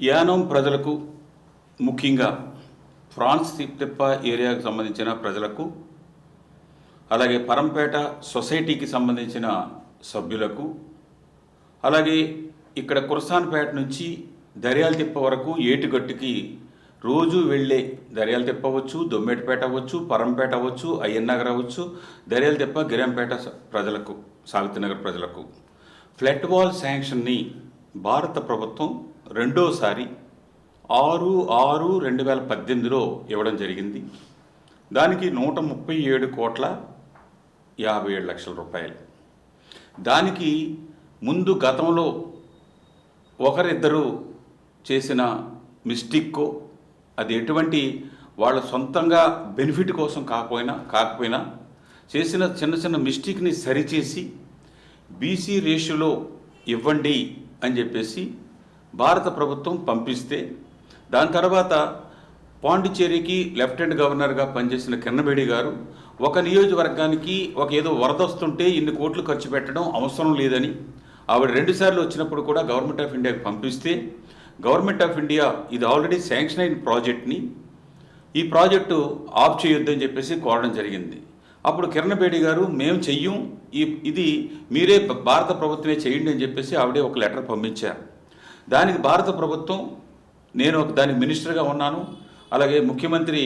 యానం ప్రజలకు ముఖ్యంగా ఫ్రాన్స్ తిప్ప ఏరియాకు సంబంధించిన ప్రజలకు అలాగే పరంపేట సొసైటీకి సంబంధించిన సభ్యులకు అలాగే ఇక్కడ కురసాన్పేట నుంచి దర్యాల తిప్ప వరకు ఏటుగట్టుకి రోజు వెళ్ళే దర్యాల తిప్ప అవ్వచ్చు దొమ్మేటిపేట అవ్వచ్చు పరంపేట అవ్వచ్చు అయ్యన్నగర్ అవ్వచ్చు దర్యాల తిప్ప గిరంపేట ప్రజలకు సావిత్రినగర్ ప్రజలకు. ఫ్లెట్ వాల్ శాంక్షన్ని భారత ప్రభుత్వం రెండోసారి ఆరు ఆరు రెండు వేల పద్దెనిమిదిలో ఇవ్వడం జరిగింది. దానికి నూట ముప్పై ఏడు కోట్ల యాభై ఏడు లక్షల రూపాయలు. దానికి ముందు గతంలో ఒకరిద్దరు చేసిన మిస్టేక్కో అది ఎటువంటి వాళ్ళ సొంతంగా బెనిఫిట్ కోసం కాకపోయినా కాకపోయినా చేసిన చిన్న చిన్న మిస్టేక్ని సరిచేసి బీసీ రేషియోలో ఇవ్వండి అని చెప్పేసి భారత ప్రభుత్వం పంపిస్తే దాని తర్వాత పాండిచ్చేరికి లెఫ్టినెంట్ గవర్నర్గా పనిచేసిన కిరణబేడి గారు ఒక నియోజకవర్గానికి ఒక ఏదో వరద వస్తుంటే ఇన్ని కోట్లు ఖర్చు పెట్టడం అవసరం లేదని ఆవిడ రెండుసార్లు వచ్చినప్పుడు కూడా గవర్నమెంట్ ఆఫ్ ఇండియాకి పంపిస్తే గవర్నమెంట్ ఆఫ్ ఇండియా ఇది ఆల్రెడీ శాంక్షన్ అయిన ప్రాజెక్ట్ని ఈ ప్రాజెక్టు ఆఫ్ చేయొద్దని చెప్పేసి కోరడం జరిగింది. అప్పుడు కిరణ్ బేడి గారు మేము చెయ్యం ఈ ఇది మీరే భారత ప్రభుత్వమే చేయండి అని చెప్పేసి ఆవిడే ఒక లెటర్ పంపించారు. దానికి భారత ప్రభుత్వం నేను ఒక దానికి మినిస్టర్గా ఉన్నాను. అలాగే ముఖ్యమంత్రి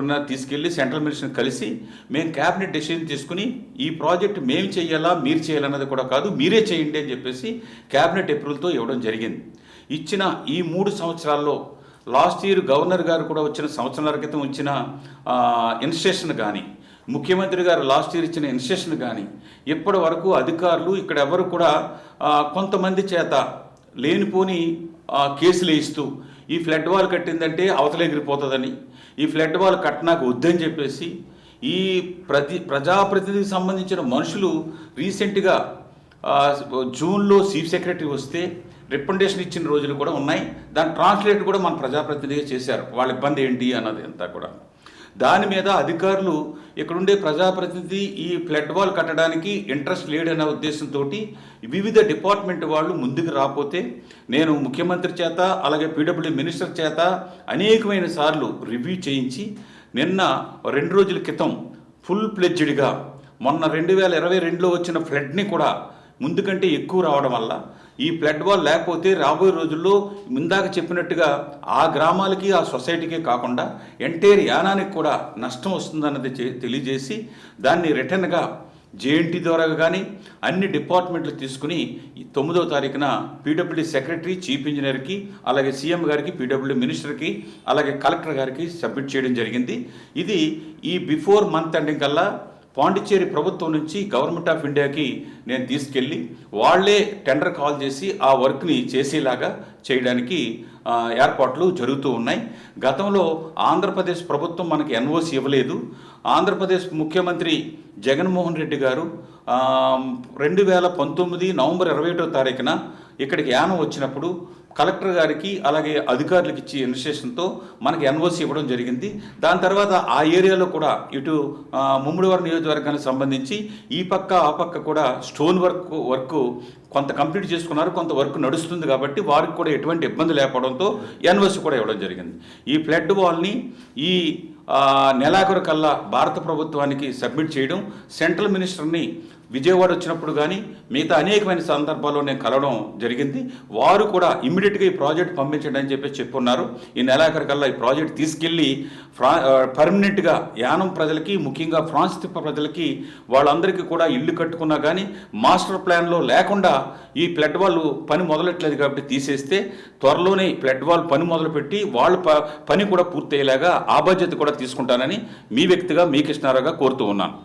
ఉన్న తీసుకెళ్ళి సెంట్రల్ మినిస్టర్ని కలిసి మేము క్యాబినెట్ డెసిషన్ తీసుకుని ఈ ప్రాజెక్ట్ మేము చేయాలా మీరు చేయాలన్నది కూడా కాదు మీరే చేయండి అని చెప్పేసి క్యాబినెట్ అప్రూవల్తో ఇవ్వడం జరిగింది. ఇచ్చిన ఈ మూడు సంవత్సరాల్లో లాస్ట్ ఇయర్ గవర్నర్ గారు కూడా వచ్చిన సంవత్సరాల క్రితం వచ్చిన ఇన్స్ట్రక్షన్ కానీ ముఖ్యమంత్రి గారు లాస్ట్ ఇయర్ ఇచ్చిన ఇన్స్ట్రక్షన్ కానీ ఇప్పటి వరకు అధికారులు ఇక్కడ ఎవరు కూడా కొంతమంది చేత లేనిపోని కేసులు వేయిస్తూ ఈ ఫ్లడ్ వాల్ కట్టిందంటే అవతలెగిరిపోతుందని ఈ ఫ్లడ్ వాల్ కట్టనాకు వద్దని చెప్పేసి ఈ ప్రతి ప్రజాప్రతినిధికి సంబంధించిన మనుషులు రీసెంట్గా జూన్లో చీఫ్ సెక్రటరీ వస్తే రికమెండేషన్ ఇచ్చిన రోజులు కూడా ఉన్నాయి. దాని ట్రాన్స్లేట్ కూడా మన ప్రజాప్రతినిధిగా చేశారు. వాళ్ళ ఇబ్బంది ఏంటి అన్నది అంతా కూడా. దాని మీద అధికారులు ఇక్కడుండే ప్రజాప్రతినిధి ఈ ఫ్లడ్ వాల్ కట్టడానికి ఇంట్రెస్ట్ లేడనే ఉద్దేశంతో వివిధ డిపార్ట్మెంట్ వాళ్ళు ముందుకు రాకపోతే నేను ముఖ్యమంత్రి చేత అలాగే పీడబ్ల్యూ మినిస్టర్ చేత అనేకమైన సార్లు రివ్యూ చేయించి నిన్న రెండు రోజుల క్రితం ఫుల్ ప్లెడ్జ్డ్గా మొన్న రెండు వేల ఇరవై రెండులో వచ్చిన ఫ్లడ్ని కూడా ముందుకంటే ఎక్కువ రావడం వల్ల ఈ ఫ్లడ్ వాల్ లేకపోతే రాబోయే రోజుల్లో ఇందాక చెప్పినట్టుగా ఆ గ్రామాలకి ఆ సొసైటీకి కాకుండా ఎంటైర్ యానానికి కూడా నష్టం వస్తుందన్నది తెలియజేసి దాన్ని రిటర్న్గా జేఎన్టీ ద్వారా కానీ అన్ని డిపార్ట్మెంట్లు తీసుకుని తొమ్మిదవ తారీఖున పీడబ్ల్యూడీ సెక్రటరీ చీఫ్ ఇంజనీర్కి అలాగే సీఎం గారికి పీడబ్ల్యూడీ మినిస్టర్కి అలాగే కలెక్టర్ గారికి సబ్మిట్ చేయడం జరిగింది. ఇది ఈ బిఫోర్ మంత్ ఎండింగ్ కల్లా పాండిచ్చేరి ప్రభుత్వం నుంచి గవర్నమెంట్ ఆఫ్ ఇండియాకి నేను తీసుకెళ్ళి వాళ్ళే టెండర్ కాల్ చేసి ఆ వర్క్ని చేసేలాగా చేయడానికి ఏర్పాట్లు జరుగుతూ ఉన్నాయి. గతంలో ఆంధ్రప్రదేశ్ ప్రభుత్వం మనకి ఎన్ఓసి ఇవ్వలేదు. ఆంధ్రప్రదేశ్ ముఖ్యమంత్రి జగన్మోహన్ రెడ్డి గారు రెండు వేల పంతొమ్మిది నవంబర్ ఇరవై ఒకటో తారీఖున ఇక్కడికి యానం వచ్చినప్పుడు కలెక్టర్ గారికి అలాగే అధికారులకు ఇచ్చి ఇన్స్ట్రక్షన్తో మనకి ఎన్ఓసి ఇవ్వడం జరిగింది. దాని తర్వాత ఆ ఏరియాలో కూడా ఇటు ఆ, నియోజకవర్గానికి సంబంధించి ఈ పక్క ఆ పక్క కూడా స్టోన్ వర్క్ వర్క్ కొంత కంప్లీట్ చేసుకున్నారు కొంత వర్క్ నడుస్తుంది కాబట్టి వారికి కూడా ఎటువంటి ఇబ్బంది లేకపోవడంతో ఎన్ఓసి కూడా ఇవ్వడం జరిగింది. ఈ ఫ్లడ్ వాల్ని ఈ నెలాఖరు కల్లా భారత ప్రభుత్వానికి సబ్మిట్ చేయడం సెంట్రల్ మినిస్టర్ని విజయవాడ వచ్చినప్పుడు కానీ మిగతా అనేకమైన సందర్భాల్లో నేను కలవడం జరిగింది. వారు కూడా ఇమ్మీడియట్గా ఈ ప్రాజెక్ట్ పంపించండి అని చెప్పి చెప్పున్నారు. ఈ నెలాఖరికల్లా ఈ ప్రాజెక్ట్ తీసుకెళ్ళి ఫ్రా పర్మనెంట్గా యానం ప్రజలకి ముఖ్యంగా ఫ్రాన్స్ తిప్ప ప్రజలకి వాళ్ళందరికీ కూడా ఇల్లు కట్టుకున్నా కానీ మాస్టర్ ప్లాన్లో లేకుండా ఈ ఫ్లడ్ వాళ్ళు పని మొదలెట్లేదు కాబట్టి తీసేస్తే త్వరలోనే ఫ్లడ్ వాల్ పని మొదలుపెట్టి వాళ్ళ ప పని కూడా పూర్తయ్యేలాగా ఆ బాధ్యత కూడా తీసుకుంటానని మీ వ్యక్తిగా మీ కృష్ణారావుగా కోరుతూ ఉన్నాను.